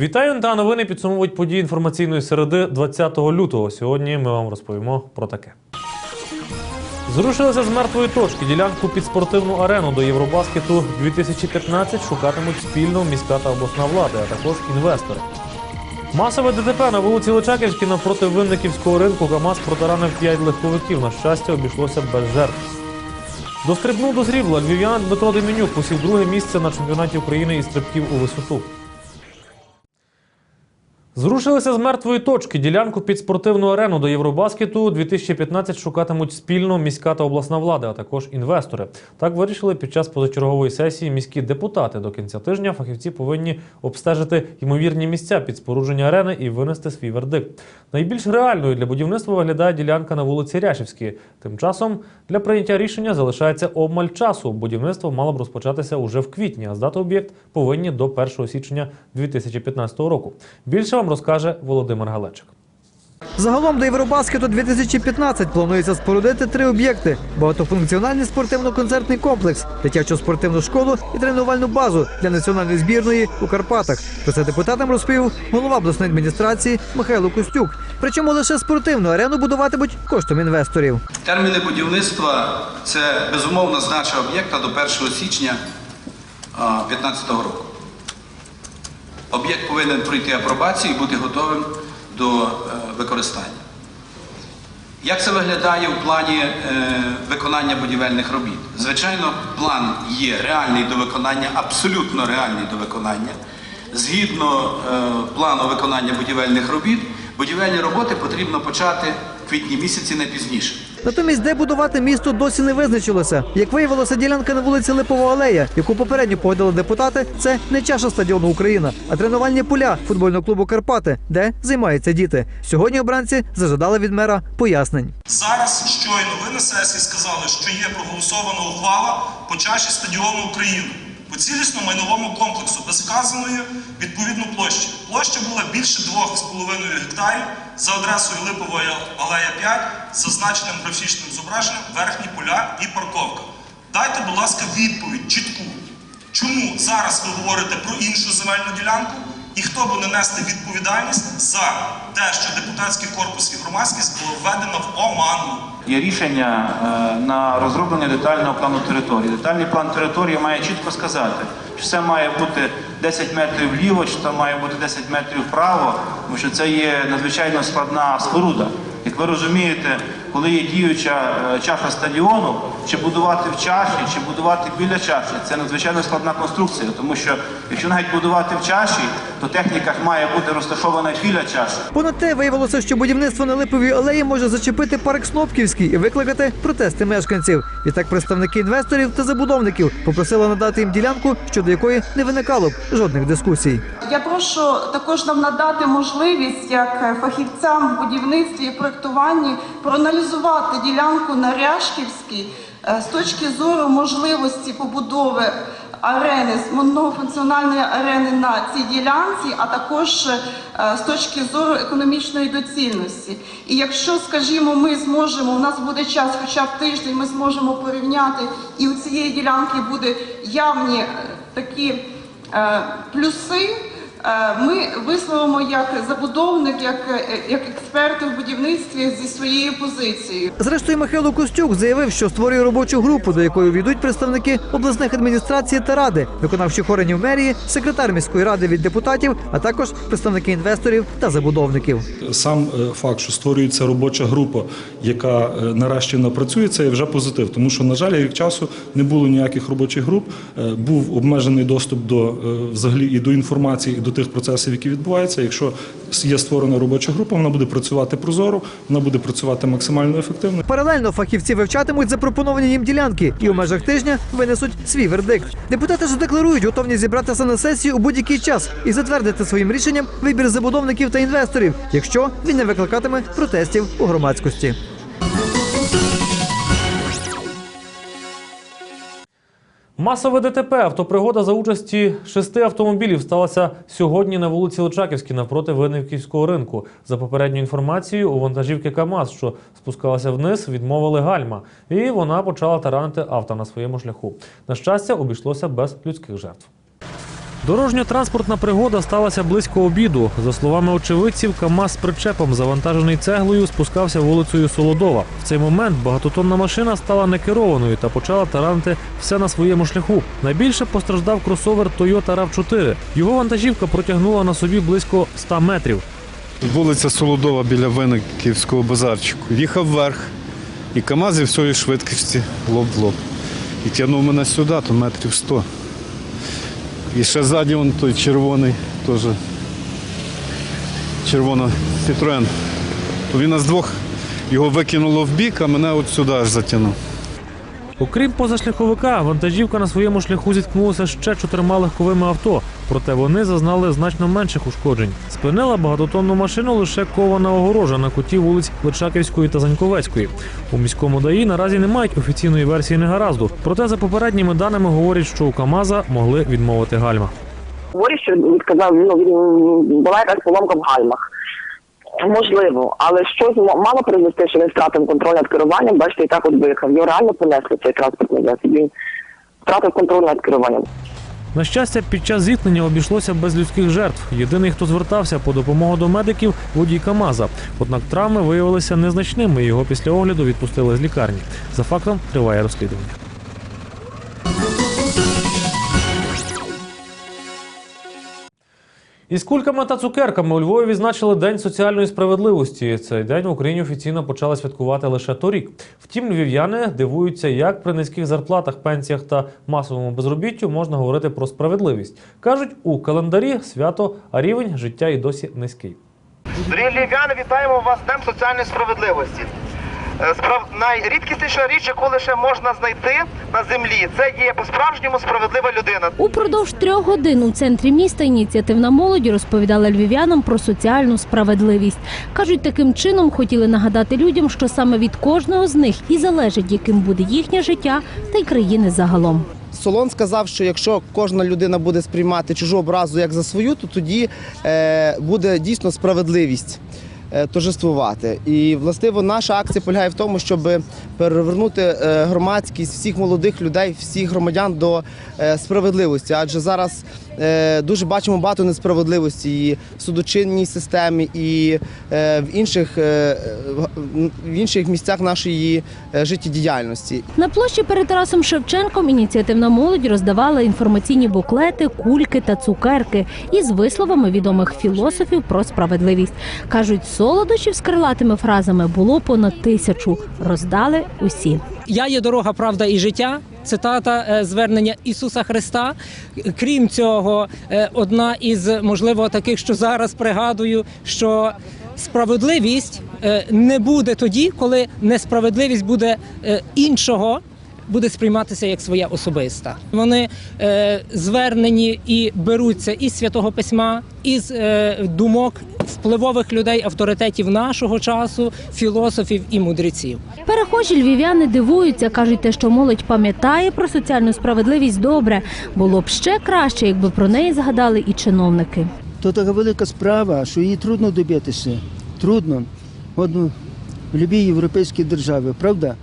Вітаю та новини підсумовують події інформаційної середи 20 лютого. Сьогодні ми вам розповімо про таке. Зрушилися з мертвої точки. Ділянку під спортивну арену до Євробаскету 2015 шукатимуть спільно міська та обласна влада, а також інвестори. Масове ДТП на вулиці Личаківській навпроти Винниківського ринку КАМАЗ протаранив 5 легковиків. На щастя, обійшлося без жертв. Дострибнув до срібла. Львів'янин Дмитро Деменюк посів друге місце на чемпіонаті України із стрибків у висоту. Зрушилися з мертвої точки. Ділянку під спортивну арену до Євробаскету 2015 шукатимуть спільно міська та обласна влада, а також інвестори. Так вирішили під час позачергової сесії міські депутати. До кінця тижня фахівці повинні обстежити ймовірні місця під спорудження арени і винести свій вердикт. Найбільш реальною для будівництва виглядає ділянка на вулиці Ряшівській. Тим часом для прийняття рішення залишається обмаль часу. Будівництво мало б розпочатися уже в квітні, а здати об'єкт повинні до 1 січня 2015 року. Більше вам розкаже Володимир Галечик. Загалом до Євробаскету 2015 планується спорудити три об'єкти: багатофункціональний спортивно-концертний комплекс, дитячу спортивну школу і тренувальну базу для національної збірної у Карпатах. Про це депутатам розповів голова обласної адміністрації Михайло Костюк. Причому лише спортивну арену будуватимуть коштом інвесторів. Терміни будівництва це безумовна здача об'єкта до 1 січня 2015 року. Об'єкт повинен пройти апробацію і бути готовим до е, використання. Як це виглядає в плані е, виконання будівельних робіт? Звичайно, план є реальний до виконання, абсолютно реальний до виконання. Згідно е, плану виконання будівельних робіт, будівельні роботи потрібно почати в квітні місяці не пізніше. Натомість, де будувати місто, досі не визначилося. Як виявилося, ділянка на вулиці Липова алея, яку попередньо погодили депутати, це не чаша стадіону Україна, а тренувальні поля футбольного клубу Карпати, де займаються діти. Сьогодні обранці зажадали від мера пояснень. Зараз щойно ви на сесії сказали, що є проголосована ухвала по чаші стадіону України по цілісно майновому комплексу без вказаної відповідно площі. Площа була більше 2,5 гектарів за адресою Липова алея 5 з зазначеним графічним зображенням верхні поля і парковка. Дайте, будь ласка, відповідь чітку. Чому зараз ви говорите про іншу земельну ділянку? І хто буде нести відповідальність за те, що депутатський корпус і громадськість було введено в оману? Є рішення е, на розроблення детального плану території. Детальний план території має чітко сказати, що це має бути 10 метрів вліво, чи це має бути 10 метрів вправо, тому що це є надзвичайно складна споруда. Як ви розумієте, коли є діюча е, чаша стадіону, чи будувати в чаші, чи будувати біля чаші, це надзвичайно складна конструкція, тому що якщо навіть будувати в чаші, то техніка має бути розташована біля чаші. Понад те виявилося, що будівництво на Липовій алеї може зачепити парк Снопківський і викликати протести мешканців. Відтак представники інвесторів та забудовників попросили надати їм ділянку, щодо якої не виникало б жодних дискусій. Я прошу також нам надати можливість як фахівцям в будівництві і проєктуванні проаналізувати ділянку на Ряшківській е, з точки зору можливості побудови арени, з монофункціональної арени на цій ділянці, а також е, з точки зору економічної доцільності. І якщо, скажімо, ми зможемо, у нас буде час, хоча б тиждень, ми зможемо порівняти, і у цієї ділянки буде явні е, такі е, плюси. Е, Ми висловимо як забудовник, як, е, як експерти в будівництві зі своєю позицією. Зрештою, Михайло Костюк заявив, що створює робочу групу, до якої війдуть представники обласних адміністрацій та ради, виконавчих органів мерії, секретар міської ради від депутатів, а також представники інвесторів та забудовників. Сам е, факт, що створюється робоча група, яка нарешті напрацює, це вже позитив. Тому що, на жаль, рік часу не було ніяких робочих груп. Був обмежений доступ до взагалі і до інформації, і до тих процесів, які відбуваються. Якщо є створена робоча група, вона буде працювати прозоро, вона буде працювати максимально ефективно. Паралельно фахівці вивчатимуть запропоновані їм ділянки і у межах тижня винесуть свій вердикт. Депутати ж декларують готовність зібратися на сесію у будь-який час і затвердити своїм рішенням вибір забудовників та інвесторів, якщо він не викликатиме протестів у громадськості. Масове ДТП автопригода за участі шести автомобілів сталася сьогодні на вулиці Личаківській навпроти Винниківського ринку. За попередньою інформацією, у вантажівки КАМАЗ, що спускалася вниз, відмовили гальма, і вона почала таранити авто на своєму шляху. На щастя, обійшлося без людських жертв. Дорожньо-транспортна пригода сталася близько обіду. За словами очевидців, КАМАЗ з причепом, завантажений цеглою, спускався вулицею Солодова. В цей момент багатотонна машина стала некерованою та почала таранити все на своєму шляху. Найбільше постраждав кросовер Toyota RAV4. Його вантажівка протягнула на собі близько 100 метрів. Вулиця Солодова біля Винниківського базарчику. Їхав вверх і КАМАЗ зі всієї швидкості лоб в лоб. І тягнув мене сюди, то метрів 100. І ще ззаді вон той червоний, теж Червоно Citroen. Він нас двох його викинуло в бік, а мене от сюди аж затягнув. Окрім позашляховика, вантажівка на своєму шляху зіткнулася ще чотирма легковими авто, проте вони зазнали значно менших ушкоджень. Спинила багатотонну машину лише кована огорожа на куті вулиць Личаківської та Заньковецької. У міському ДАІ наразі не мають офіційної версії негаразду. Проте за попередніми даними говорять, що у КАМАЗа могли відмовити гальма. Говорить, що відказав, ну була якась поломка в гальмах. Можливо, але щось мало призвести, що він втратив контроль над керуванням, бачите, і так от виїхав. Його реально понесли цей транспортний засіб. Він втратив контроль над керуванням. На щастя, під час зіткнення обійшлося без людських жертв. Єдиний, хто звертався по допомогу до медиків, водій КАМАЗа. Однак травми виявилися незначними. Його після огляду відпустили з лікарні. За фактом триває розслідування. Із кульками та цукерками у Львові відзначили День соціальної справедливості. Цей день в Україні офіційно почали святкувати лише торік. Втім, львів'яни дивуються, як при низьких зарплатах, пенсіях та масовому безробіттю можна говорити про справедливість. кажуть, у календарі свято, а рівень життя і досі низький. Дорогі львів'яни, вітаємо вас з Днем соціальної справедливості. Е, Справ... Найрідкісніша річ, яку лише можна знайти на землі, це є по-справжньому справедлива людина. Упродовж трьох годин у центрі міста ініціативна молодь розповідала львів'янам про соціальну справедливість. кажуть, таким чином хотіли нагадати людям, що саме від кожного з них і залежить, яким буде їхнє життя та й країни загалом. Солон сказав, що якщо кожна людина буде сприймати чужу образу як за свою, то тоді е, буде дійсно справедливість торжествувати. І властиво наша акція полягає в тому, щоб перевернути е, громадськість всіх молодих людей, всіх громадян до е, справедливості. Адже зараз е, дуже бачимо багато несправедливості і в судочинній системі, і е, в інших, е, в інших місцях нашої е, життєдіяльності. На площі перед Тарасом Шевченком ініціативна молодь роздавала інформаційні буклети, кульки та цукерки із висловами відомих філософів про справедливість. кажуть, солодощів з крилатими фразами було понад тисячу. Роздали усі. Я є дорога, правда і життя. Цитата е, звернення Ісуса Христа. Крім цього, е, одна із можливо таких, що зараз пригадую, що справедливість е, не буде тоді, коли несправедливість буде іншого. Буде сприйматися як своя особиста. Вони е, звернені і беруться із святого письма, із е, думок впливових людей, авторитетів нашого часу, філософів і мудреців. Перехожі львів'яни дивуються, кажуть, те, що молодь пам'ятає про соціальну справедливість добре. Було б ще краще, якби про неї згадали і чиновники. То така велика справа, що її трудно добитися. Трудно. От ну, в будь-якій європейській державі, правда?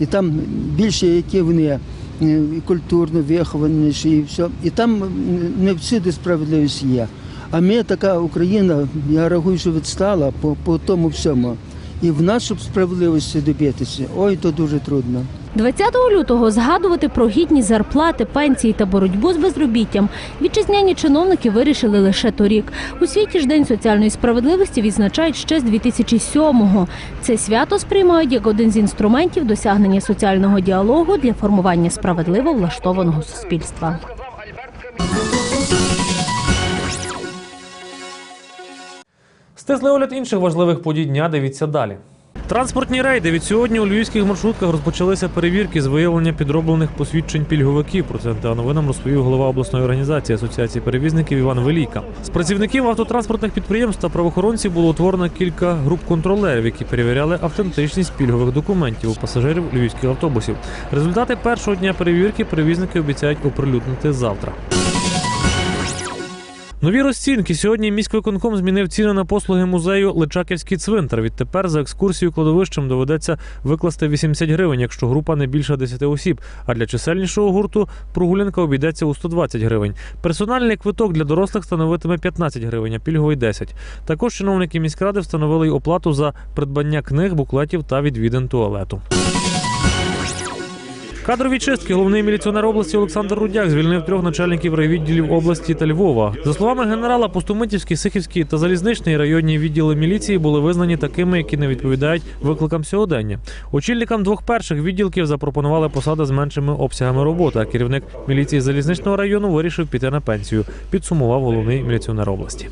І там більше які вони е, культурно вихованіші, і все. І там не всюди справедливість є. А ми така Україна, я рахую, що відстала по, по тому всьому. І в щоб справедливості добитися, ой, то дуже трудно. 20 лютого згадувати про гідні зарплати, пенсії та боротьбу з безробіттям вітчизняні чиновники вирішили лише торік. У світі ж День соціальної справедливості відзначають ще з 2007-го. Це свято сприймають як один з інструментів досягнення соціального діалогу для формування справедливо влаштованого суспільства. Стислий огляд інших важливих подій дня. Дивіться далі. Транспортні рейди від сьогодні у львівських маршрутках розпочалися перевірки з виявлення підроблених посвідчень пільговиків. Про це НТА новинам розповів голова обласної організації Асоціації перевізників Іван Велійка. З працівників автотранспортних підприємств та правоохоронців було утворено кілька груп контролерів, які перевіряли автентичність пільгових документів у пасажирів львівських автобусів. Результати першого дня перевірки перевізники обіцяють оприлюднити завтра. Нові розцінки. Сьогодні міськвиконком змінив ціни на послуги музею Личаківський цвинтар. Відтепер за екскурсію кладовищем доведеться викласти 80 гривень, якщо група не більше 10 осіб. А для чисельнішого гурту прогулянка обійдеться у 120 гривень. Персональний квиток для дорослих становитиме 15 гривень, а пільговий 10. Також чиновники міськради встановили й оплату за придбання книг, буклетів та відвідин туалету. Кадрові чистки головний міліціонер області Олександр Рудяк звільнив трьох начальників райвідділів області та Львова. За словами генерала, Пустомитівський, Сихівський та Залізничний районні відділи міліції були визнані такими, які не відповідають викликам сьогодення. Очільникам двох перших відділків запропонували посади з меншими обсягами роботи. А керівник міліції залізничного району вирішив піти на пенсію. Підсумував головний міліціонер області.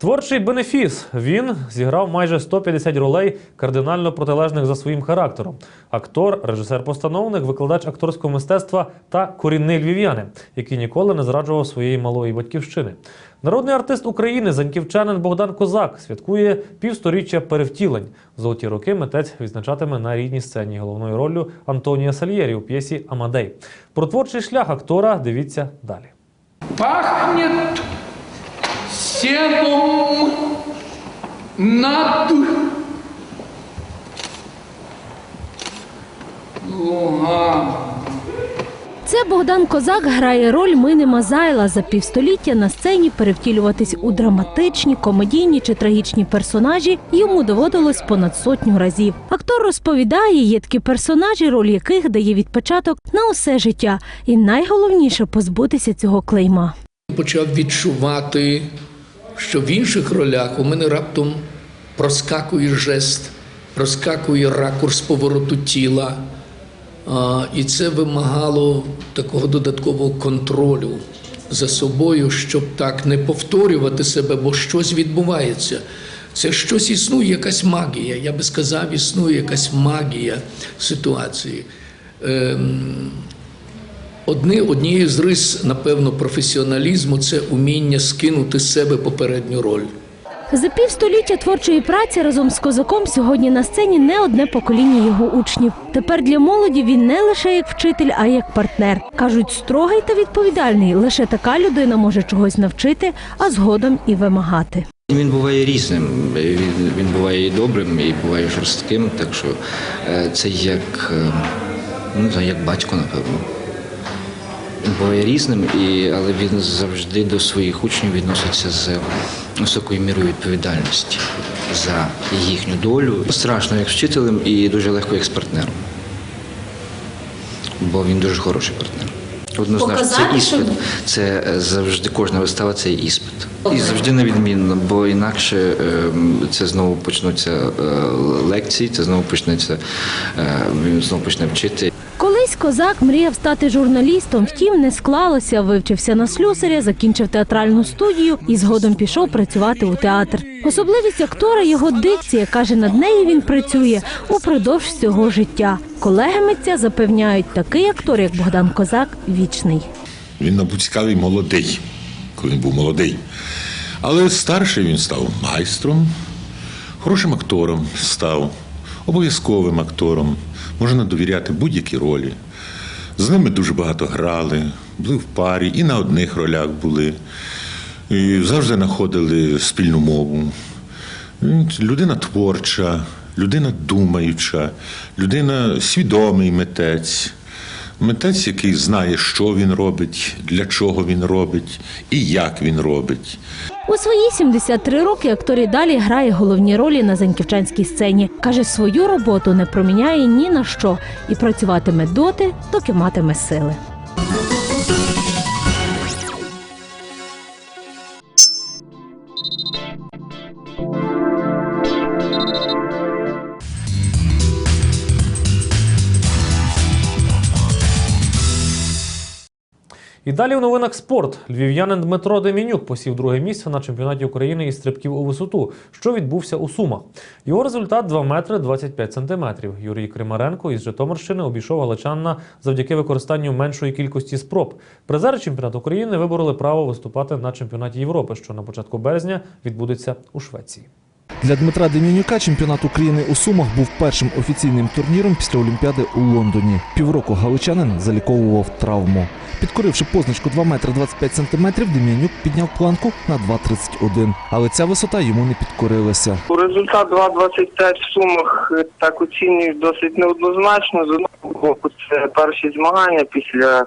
Творчий бенефіс. Він зіграв майже 150 ролей, кардинально протилежних за своїм характером. Актор, режисер-постановник, викладач акторського мистецтва та корінний львів'янин, який ніколи не зраджував своєї малої батьківщини. Народний артист України, заньківчанин Богдан Козак, святкує півсторіччя перевтілень. Золоті роки митець відзначатиме на рідній сцені головною роллю Антонія Сальєрі у п'єсі Амадей. Про творчий шлях актора дивіться далі. пахнет сеном над лугами. Це Богдан Козак грає роль Мини Мазайла за півстоліття на сцені перевтілюватись у драматичні, комедійні чи трагічні персонажі йому доводилось понад сотню разів. Актор розповідає, є такі персонажі, роль яких дає відпочаток на усе життя, і найголовніше позбутися цього клейма. Почав відчувати, що в інших ролях у мене раптом проскакує жест, проскакує ракурс повороту тіла. І це вимагало такого додаткового контролю за собою, щоб так не повторювати себе, бо щось відбувається. Це щось існує, якась магія. Я би сказав, існує якась магія ситуації. Ем, Одне, однією з рис, напевно, професіоналізму це уміння скинути з себе попередню роль. За півстоліття творчої праці разом з козаком сьогодні на сцені не одне покоління його учнів. Тепер для молоді він не лише як вчитель, а як партнер. кажуть, строгий та відповідальний. Лише така людина може чогось навчити, а згодом і вимагати. Він буває різним. Він, він буває і добрим, і буває жорстким. Так що е, це як, е, ну, як батько, напевно. Буває різним, і, але він завжди до своїх учнів відноситься з високою мірою відповідальності за їхню долю. Страшно як вчителем і дуже легко як з партнером. Бо він дуже хороший партнер. Однозначно, це іспит. Це е, завжди кожна вистава це іспит. І завжди невідмінно, бо інакше ем, це знову почнуться е, лекції, це знову почнеться, е, він знову почне вчити. Колись козак мріяв стати журналістом, втім не склалося. Вивчився на слюсаря, закінчив театральну студію і згодом пішов працювати у театр. Особливість актора його дикція каже, над нею він працює упродовж всього життя. Колеги митця запевняють, такий актор, як Богдан Козак, вічний. Він, мабуть, цікавий молодий, коли він був молодий. Але старший він став майстром, хорошим актором став, обов'язковим актором. Можна довіряти будь-які ролі. З ними дуже багато грали, були в парі і на одних ролях були. І завжди знаходили спільну мову. Людина творча, людина думаюча, людина свідомий митець. Митець, який знає, що він робить, для чого він робить і як він робить. У свої 73 роки актор і далі грає головні ролі на заньківчанській сцені. Каже, свою роботу не проміняє ні на що і працюватиме доти, доки матиме сили. І далі у новинах спорт. Львів'янин Дмитро Демінюк посів друге місце на чемпіонаті України із стрибків у висоту, що відбувся у Сумах. Його результат 2 метри 25 сантиметрів. Юрій Кримаренко із Житомирщини обійшов галичанина завдяки використанню меншої кількості спроб. Призери чемпіонату України вибороли право виступати на чемпіонаті Європи, що на початку березня відбудеться у Швеції. Для Дмитра Дем'янюка чемпіонат України у Сумах був першим офіційним турніром після Олімпіади у Лондоні. Півроку галичанин заліковував травму. Підкоривши позначку 2 метри 25 сантиметрів, Дем'янюк підняв планку на 2,31. Але ця висота йому не підкорилася. Результат 2.25 в сумах е, так оцінюють досить неоднозначно. З одного боку, це перші змагання після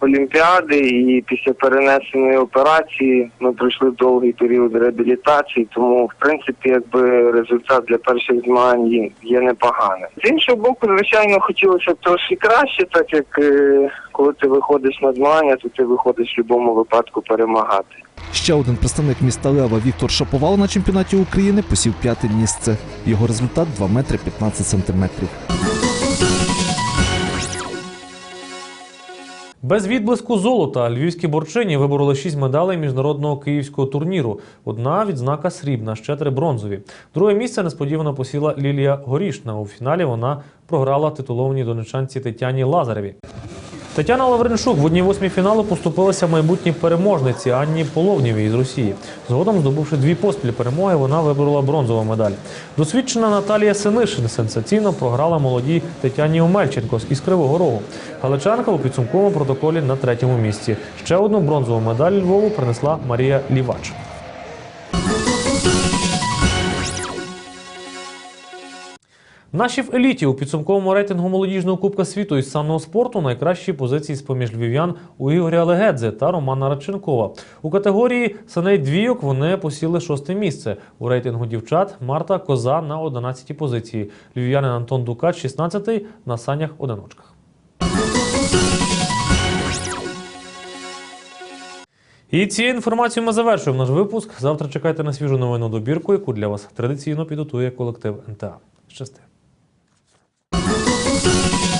Олімпіади і після перенесеної операції ми пройшли довгий період реабілітації, тому в принципі якби результат для перших змагань є, непоганим. З іншого боку, звичайно, хотілося б трошки краще, так як е, коли ти виходиш на змагання, то ти виходиш в будь-якому випадку перемагати. Ще один представник міста Лева Віктор Шаповал на чемпіонаті України посів п'яте місце. Його результат 2 метри 15 сантиметрів. Без відблиску золота львівські борчині вибороли шість медалей міжнародного київського турніру. Одна відзнака срібна, ще три бронзові. Друге місце несподівано посіла Лілія Горішна. У фіналі вона програла титулованій донечанці Тетяні Лазареві. Тетяна Лавреншук в одній восьмій фіналу поступилася майбутній переможниці Анні Половнєвій з Росії. Згодом, здобувши дві поспіль перемоги, вона виборола бронзову медаль. Досвідчена Наталія Синишин сенсаційно програла молодій Тетяні Омельченко із Кривого Рогу. Галичанка у підсумковому протоколі на третьому місці. Ще одну бронзову медаль Львову принесла Марія Лівач. Наші в еліті у підсумковому рейтингу молодіжного кубка світу із санного спорту найкращі позиції з поміж львів'ян у Ігоря Легедзе та Романа Радченкова. У категорії саней двійок вони посіли шосте місце. У рейтингу дівчат Марта Коза на 11 позиції. Львів'янин Антон Дукач 16 на санях одиночках. І цією інформацією ми завершуємо наш випуск. Завтра чекайте на свіжу новину добірку, яку для вас традиційно підготує колектив НТА. Щасти. Thank you.